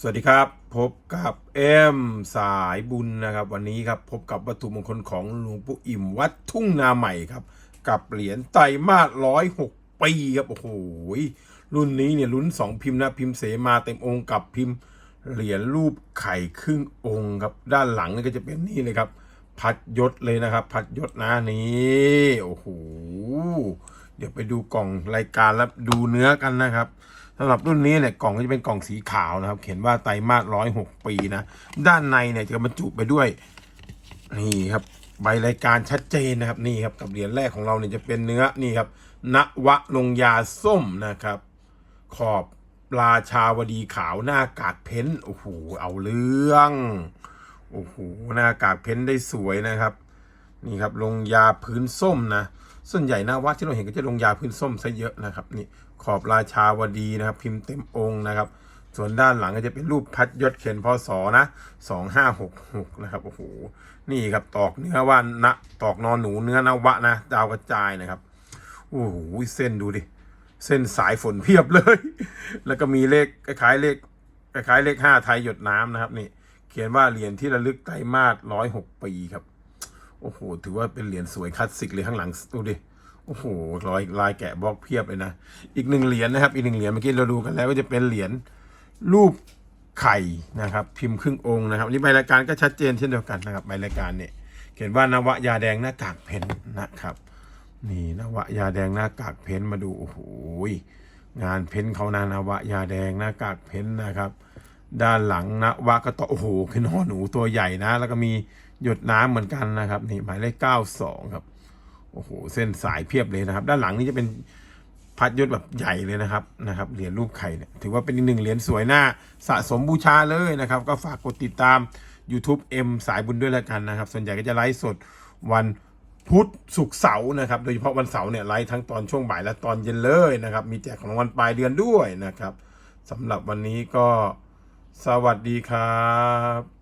สวัสดีครับ พบกับเอ็มสายบุญนะครับ วันนี้ครับพบกับวัตถุมงคลของหลวงปู่อิ่มวัดทุ่งนาใหม่ครับ กับเหรียญไตรมาสร้อยหกปีครับโอ้โหรุ่นนี้เนี่ยลุ้นสองพิมพ์นะพิมพ์เสมาเต็มองค์กับพิมพ์เหรียญรูปไข่ครึ่งองค์ครับ ด้านหลังนี่ก็จะเป็นนี่เลยครับ พัดยศเลยนะครับ พัดยศนะนี่โอ้โห เดี๋ยวไปดูกล่องรายการแล้วดูเนื้อกันนะครับสำหรับรุ่นนี้เนี่ยกล่องก็จะเป็นกล่องสีขาวนะครับ เขียนว่าไตรมาสร้อยหกปีนะ ด้านในเนี่ยจะบรรจุไปด้วย นี่ครับ ใบรายการชัดเจนนะครับนี่ครับกับเหรียญแรกของเราเนี่ยจะเป็นเนื้อนี่ครับณวะลงยาส้มนะครับ ขอบราชาวดีขาวหน้ากากเพ้นโอ้โหเอาเรื่องโอ้โหหน้ากากเพ้นได้สวยนะครับ นี่ครับลงยาพื้นส้มนะส่วนใหญ่น้าวัดที่เราเห็นก็จะลงยาพื้นส้มซะเยอะนะครับนี่ขอบราชาวดีนะครับ พิมพ์เต็มองค์นะครับ ส่วนด้านหลังก็จะเป็นรูปพัดยศเขียนพศนะสองห้าหกหกนะครับโอ้โหนี่ครับตอกเนื้อว่านะตอกนอนหนูเนื้อนวะนะดาวกระจายนะครับโอ้โหเส้นดูดิเส้นสายฝนเพียบเลย แล้วก็มีเลขคล้ายเลขคล้ายเลขห้าไทยหยดน้ำนะครับนี่ เขียนว่าเหรียญที่ระลึกไตรมาสร้อยหกปีครับ โอ้โห ถือว่าเป็นเหรียญสวยคลาสสิกเลยข้างหลังดูดิ โอ้โหรอยลายแกะบล็อกเพียบเลยนะ อีกหนึ่งเหรียญนะครับ อีกหนึ่งเหรียญเมื่อกี้เราดูกันแล้วก็จะเป็นเหรียญรูปไข่นะครับ พิมพ์ครึ่งองค์นะครับนี่ใบรายการก็ชัดเจนเช่นเดียวกันนะครับใบรายการเนี่ยเขียนว่านวะยาแดงหน้ากากเพนนะครับ นี่นวะยาแดงหน้ากากเพ้นมาดูโอ้โหงานเพ้นเขานานวะยาแดงหน้ากากเพ้นนะครับ ด้านหลังนวะก็ต่อโอ้โหขึ้นอหนูตัวใหญ่นะ แล้วก็มี หยดน้ำเหมือนกันนะครับ นี่หมายเลขเก้าสองครับ โอ้โห เส้นสายเพียบเลยนะครับ ด้านหลังนี่จะเป็นพัดยศแบบใหญ่เลยนะครับนะครับ เหรียญรูปไข่เนี่ยถือว่าเป็นอีกหนึ่งเหรียญสวยหน้าสะสมบูชาเลยนะครับ ก็ฝากกดติดตาม YouTube M สายบุญด้วยแล้วกันนะครับ ส่วนใหญ่ก็จะไลฟ์สดวันพุธศุกร์เสาร์นะครับ โดยเฉพาะวันเสาร์เนี่ยไลฟ์ทั้งตอนช่วงบ่ายและตอนเย็นเลยนะครับ มีแจกของรางวัลปลายเดือนด้วยนะครับสำหรับวันนี้ก็สวัสดีครับ